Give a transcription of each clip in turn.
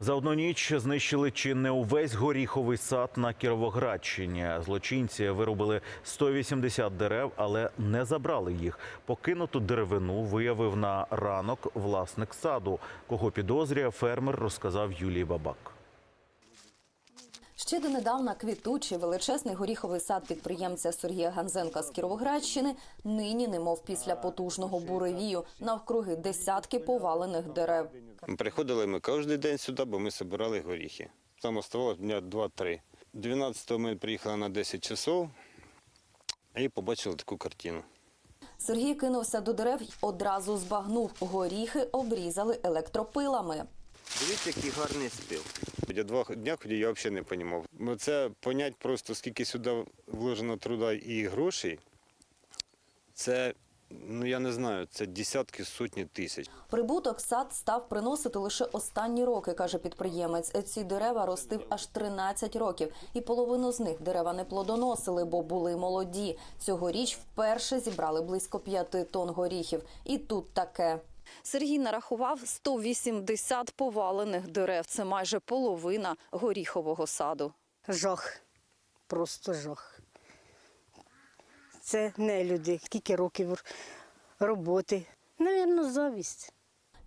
За одну ніч знищили чи не увесь горіховий сад на Кіровоградщині. Злочинці вирубили 180 дерев, але не забрали їх. Покинуту деревину виявив на ранок власник саду. Кого підозрює, фермер розказав Юлії Бабак. Ще донедавна квітучий величезний горіховий сад підприємця Сергія Ганзенка з Кіровоградщини нині, немов після потужного буревію, навкруги десятки повалених дерев. Приходили ми кожен день сюди, бо ми збирали горіхи. Там оставалось дня 2-3. 12-го ми приїхали на 10 часов і побачили таку картину. Сергій кинувся до дерев й одразу збагнув. Горіхи обрізали електропилами. Дивіться, який гарний спів. Я два дня ходив, я взагалі не розумів. Бо Це понять просто, скільки сюди вложено труда і грошей. Це, ну я не знаю, це десятки, сотні тисяч. Прибуток сад став приносити лише останні роки, каже підприємець. Ці дерева ростив аж 13 років, і половину з них дерева не плодоносили, бо були молоді. Цьогоріч вперше зібрали близько 5 тонн горіхів. І тут таке. Сергій нарахував 180 повалених дерев. Це майже половина горіхового саду. Жах. Просто жах. Це не люди. Скільки років роботи. Навірно, завість.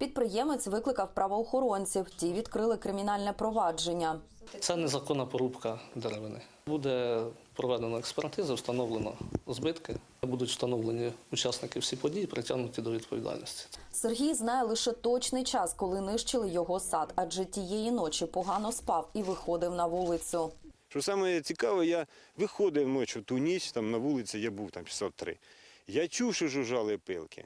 Підприємець викликав правоохоронців. Ті відкрили кримінальне провадження. Це незаконна порубка деревини. Буде проведена експертиза, встановлено збитки. Будуть встановлені учасники всі події, притягнуті до відповідальності. Сергій знає лише точний час, коли нищили його сад, адже тієї ночі погано спав і виходив на вулицю. Що саме цікаве, я виходив ночі ту ніч, там на вулиці я був там часов три. Я чув, що жужжали пилки.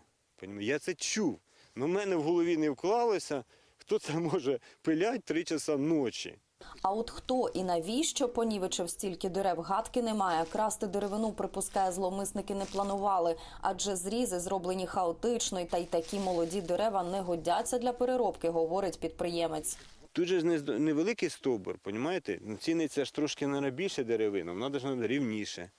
Я це чув. Але в мене в голові не вклалося, хто це може пилять три часа ночі. А от хто і навіщо понівечив стільки дерев, гадки немає. Красти деревину, припускає, зловмисники не планували, адже зрізи зроблені хаотично, і та й такі молоді дерева не годяться для переробки, говорить підприємець. Тут же невеликий стовбур, понімаєте? Ну, ціниться ж трошки на більше деревина, вона ж рівніше.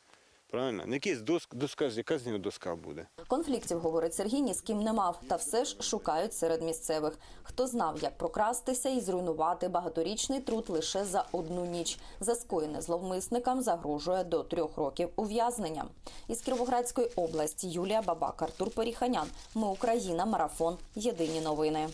Правильно? Не якийсь доск, доска яка з нього доска буде. Конфліктів, говорить Сергій, ні з ким не мав, та все ж шукають серед місцевих. Хто знав, як прокрастися і зруйнувати багаторічний труд лише за одну ніч. За скоєне зловмисникам загрожує до трьох років ув'язнення. Із Кіровоградської області Юлія Бабак, Артур Періханян. Ми Україна. Марафон. Єдині новини.